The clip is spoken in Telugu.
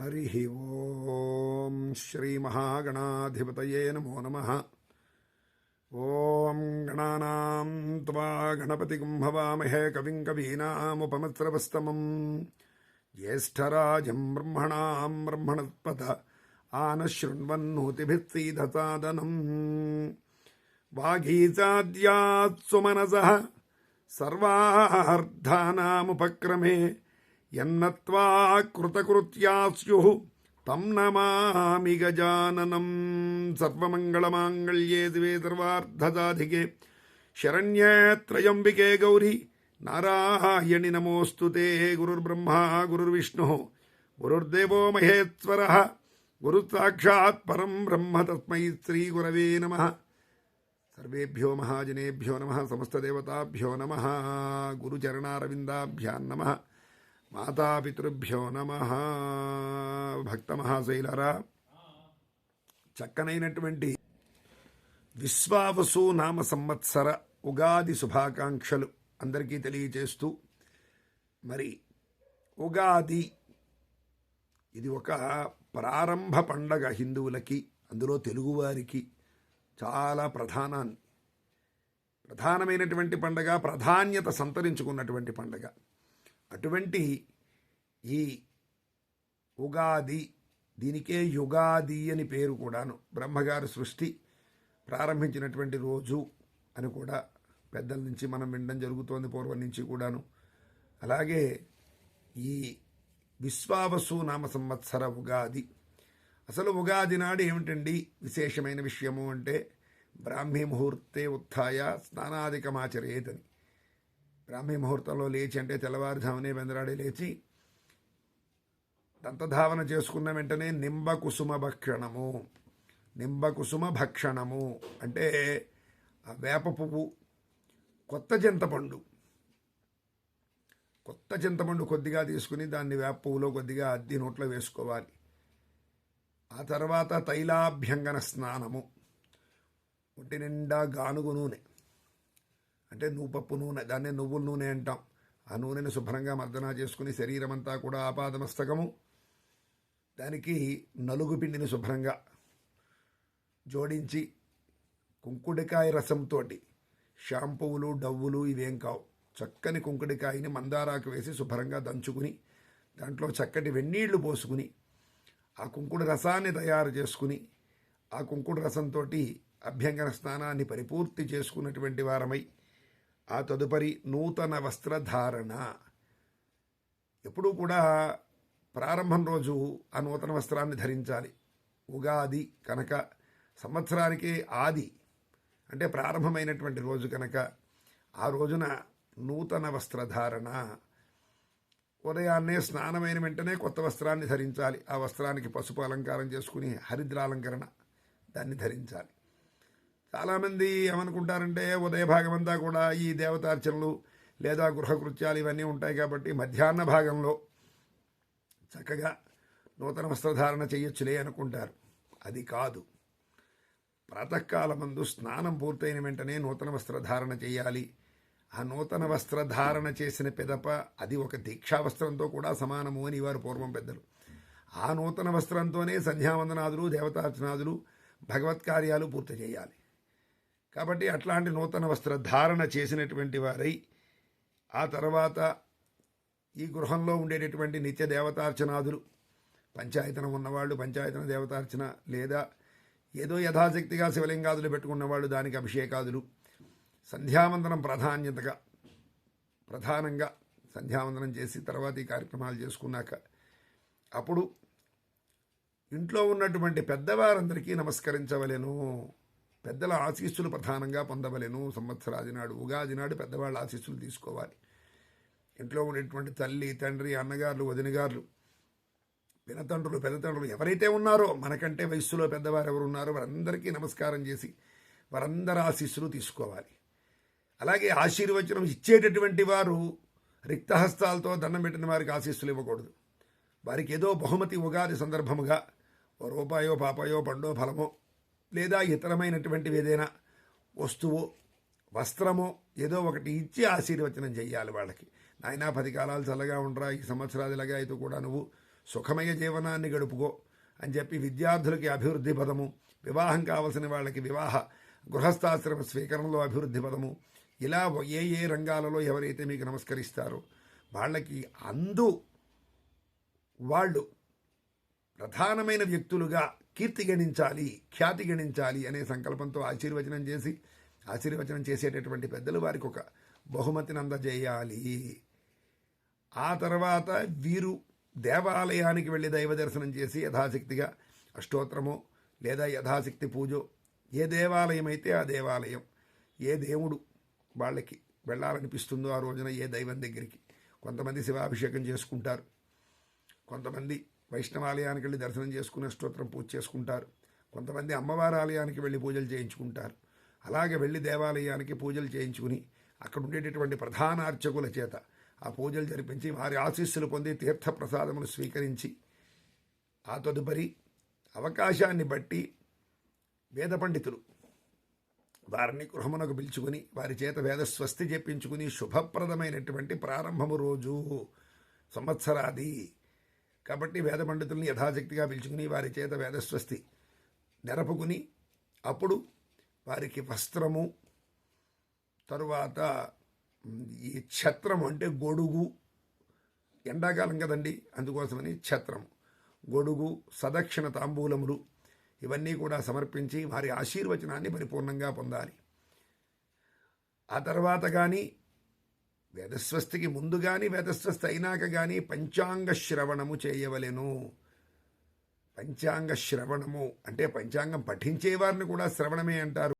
हरिः ॐ श्रीमहागणाधिपतये नमो नमः ॐ गणानां त्वा गणपतिगुं हवामहे कविं कवीनामुपमत्रवस्तमम् ज्येष्ठराजं ब्रह्मणां ब्रह्मणत्पथ आनशृण्वन्नोतिभित्सीदसादनम् वागीचाद्यात्सुमनसः सर्वार्थानामुपक्रमे ఎన్నత్వా కృతకృత్యా స్యు తం నమామి గజాననం. సర్వమంగళమాంగళ్యే దివే సర్వార్థదాధికే శరణ్యేత్రయంబికే గౌరీ. నారాయణి నమోస్తు తే గురుర్బ్రహ్మ గురుర్విష్ణు. గురుర్దేవో మహేశ్వర. గురుసాక్షాత్ పరం బ్రహ్మ తస్మై శ్రీ గురవే నమ. సర్వేభ్యో మహాజనేభ్యో నమ. సమస్తదేవతాభ్యో నమ. గురుచరణారవిందాభ్యాన్నమ మాతాపితృభ్యో నమ. భక్త మహాశైలరా చక్కనైనటువంటి విశ్వావసు నామ సంవత్సర ఉగాది శుభాకాంక్షలు అందరికీ తెలియజేస్తూ మరి ఉగాది ఇది ఒక ప్రారంభ పండగ హిందువులకి అందులో తెలుగువారికి చాలా ప్రధానాన్ని ప్రధానమైనటువంటి పండగ ప్రాధాన్యత సంతరించుకున్నటువంటి పండగ. అటువంటి ఈ ఉగాది దీనికే యుగాది అని పేరు కూడాను బ్రహ్మగారి సృష్టి ప్రారంభించినటువంటి రోజు అని కూడా పెద్దల నుంచి మనం వినడం జరుగుతోంది పూర్వం నుంచి కూడాను. అలాగే ఈ విశ్వావసు నామ సంవత్సర ఉగాది. అసలు ఉగాది నాడు ఏమిటండి విశేషమైన విషయము అంటే బ్రాహ్మీ ముహూర్తే ఉత్థాయ స్నానాధికమాచరేతని. బ్రాహ్మీ ముహూర్తంలో లేచి అంటే తెల్లవారుజామునే బెందరాడి లేచి దంతధావన చేసుకున్న వెంటనే నింబ కుసుమ భక్షణము. నింబ కుసుమ భక్షణము అంటే ఆ వేప పువ్వు కొత్త చింతపండు కొత్త చింతపండు కొద్దిగా తీసుకుని దాన్ని వేప పువ్వులో కొద్దిగా అద్ది నోట్లో వేసుకోవాలి. ఆ తర్వాత తైలాభ్యంగన స్నానము. ఒంటి నిండా గానుగు నూనె. అంటే నువ్వు పప్పు నూనె దాన్నే నువ్వుల నూనె అంటాం. ఆ నూనెను శుభ్రంగా మర్దన చేసుకుని శరీరం అంతా కూడా ఆపాదమస్తకము. దానికి నలుగు పిండిని శుభ్రంగా జోడించి కుంకుడికాయ రసంతో షాంపూలు డవ్వులు ఇవేం కావు. చక్కని కుంకుడికాయని మందారాకు వేసి శుభ్రంగా దంచుకుని దాంట్లో చక్కటి వెన్నీళ్ళు పోసుకుని ఆ కుంకుడు రసాన్ని తయారు చేసుకుని ఆ కుంకుడు రసంతో అభ్యంగన స్నానాన్ని పరిపూర్తి చేసుకున్నటువంటి వారమై ఆ తదుపరి నూతన వస్త్రధారణ. ఎప్పుడూ కూడా ప్రారంభం రోజు ఆ నూతన వస్త్రాన్ని ధరించాలి. ఉగాది కనుక సంవత్సరానికి ఆది అంటే ప్రారంభమైనటువంటి రోజు కనుక ఆ రోజున నూతన వస్త్రధారణ. ఉదయాన్నే స్నానమైన వెంటనే కొత్త వస్త్రాన్ని ధరించాలి. ఆ వస్త్రానికి పసుపు అలంకారం చేసుకుని హరిద్రాలంకరణ దాన్ని ధరించాలి. చాలామంది ఏమనుకుంటారంటే ఉదయ భాగం అంతా కూడా ఈ దేవతార్చనలు లేదా గృహకృత్యాలు ఇవన్నీ ఉంటాయి కాబట్టి మధ్యాహ్న భాగంలో చక్కగా నూతన వస్త్రధారణ చేయొచ్చులే అనుకుంటారు. అది కాదు. ప్రాతకాలమందు స్నానం పూర్తయిన వెంటనే నూతన వస్త్రధారణ చేయాలి. ఆ నూతన వస్త్రధారణ చేసిన పెదప అది ఒక దీక్షా వస్త్రంతో కూడా సమానము అని వారు పూర్వం పెద్దలు. ఆ నూతన వస్త్రంతోనే సంధ్యావందనాదులు దేవతార్చనాదులు భగవత్ కార్యాలు పూర్తి చేయాలి. కాబట్టి అట్లాంటి నూతన వస్త్రధారణ చేసినటువంటి వారై ఆ తర్వాత ఈ గృహంలో ఉండేటటువంటి నిత్య దేవతార్చనాదులు పంచాయతన ఉన్నవాళ్ళు పంచాయతన దేవతార్చన లేదా ఏదో యథాశక్తిగా శివలింగాదులు పెట్టుకున్నవాళ్ళు దానికి అభిషేకాదులు. సంధ్యావందనం ప్రాధాన్యతగా ప్రధానంగా సంధ్యావందనం చేసి తర్వాత ఈ కార్యక్రమాలు చేసుకున్నాక అప్పుడు ఇంట్లో ఉన్నటువంటి పెద్దవారందరికీ నమస్కరించవలెను. పెద్దల ఆశీస్సులు ప్రధానంగా పొందవలెను. సంవత్సరాది నాడు ఉగాది నాడు పెద్దవాళ్ళ ఆశీస్సులు తీసుకోవాలి. ఇంట్లో ఉండేటువంటి తల్లి తండ్రి అన్నగారులు వదినగారులు పినతండ్రులు పెద్దతండ్రులు ఎవరైతే ఉన్నారో మనకంటే వయస్సులో పెద్దవారు ఎవరు ఉన్నారో వారందరికీ నమస్కారం చేసి వారందరి ఆశీస్సులు తీసుకోవాలి. అలాగే ఆశీర్వచనం ఇచ్చేటటువంటి వారు రిక్తహస్తాలతో దండం పెట్టిన వారికి ఆశీస్సులు ఇవ్వకూడదు. వారికి ఏదో బహుమతి ఉగాది సందర్భముగా ఓ రూపాయో పాపాయో పండో ఫలమో లేదా ఇతరమైనటువంటివి ఏదైనా వస్తువు వస్త్రమో ఏదో ఒకటి ఇచ్చి ఆశీర్వచనం చేయాలి వాళ్ళకి. నాయనా పది కాలాలు చల్లగా ఉండరా ఈ సంవత్సరాదిలాగా అయితే కూడా నువ్వు సుఖమయ జీవనాన్ని గడుపుకో అని చెప్పి విద్యార్థులకి అభివృద్ధి పదము వివాహం కావలసిన వాళ్ళకి వివాహ గృహస్థాశ్రమ స్వీకరణలో అభివృద్ధి పదము ఇలా ఏ ఏ రంగాలలో ఎవరైతే మీకు నమస్కరిస్తారో వాళ్ళకి అందు వాళ్ళు ప్రధానమైన వ్యక్తులుగా కీర్తి గణించాలి ఖ్యాతి గణించాలి అనే సంకల్పంతో ఆశీర్వచనం చేసి ఆశీర్వచనం చేసేటటువంటి పెద్దలు వారికి ఒక బహుమతిని అందజేయాలి. ఆ తర్వాత వీరు దేవాలయానికి వెళ్ళి దైవ దర్శనం చేసి యథాశక్తిగా అష్టోత్తరమో లేదా యథాశక్తి పూజో ఏ దేవాలయం అయితే ఆ దేవాలయం ఏ దేవుడు వాళ్ళకి వెళ్ళాలనిపిస్తుందో ఆ రోజున ఏ దైవం దగ్గరికి కొంతమంది శివాభిషేకం చేసుకుంటారు. కొంతమంది వైష్ణవాలయానికి వెళ్ళి దర్శనం చేసుకుని అష్టోత్తరం పూజ చేసుకుంటారు. కొంతమంది అమ్మవారి ఆలయానికి వెళ్ళి పూజలు చేయించుకుంటారు. అలాగే వెళ్ళి దేవాలయానికి పూజలు చేయించుకుని అక్కడ ఉండేటటువంటి ప్రధాన అర్చకుల చేత ఆ పూజలు జరిపించి వారి ఆశీస్సులు పొంది తీర్థ ప్రసాదములు స్వీకరించి ఆ తదుపరి అవకాశాన్ని బట్టి వేద పండితులు వారిని గృహమునకు పిలుచుకుని వారి చేత వేద స్వస్తి చెప్పించుకుని శుభప్రదమైనటువంటి ప్రారంభము రోజు సంవత్సరాది కాబట్టి వేద పండితుల్ని యథాశక్తిగా పిలుచుకుని వారి చేత వేదస్వస్తి నెరపుకుని అప్పుడు వారికి వస్త్రము తరువాత ఈ ఛత్రం అంటే గొడుగు ఎండాకాలం కదండి అందుకోసమని ఛత్రం గొడుగు సదక్షిణ తాంబూలములు ఇవన్నీ కూడా సమర్పించి వారి ఆశీర్వచనాన్ని పరిపూర్ణంగా పొందాలి. ఆ తర్వాత కానీ వేదస్వస్థికి ముందు కానీ వేదస్వస్థ అయినాక కానీ పంచాంగ శ్రవణము చేయవలెను. పంచాంగ శ్రవణము అంటే పంచాంగం పఠించేవారిని కూడా శ్రవణమే అంటారు.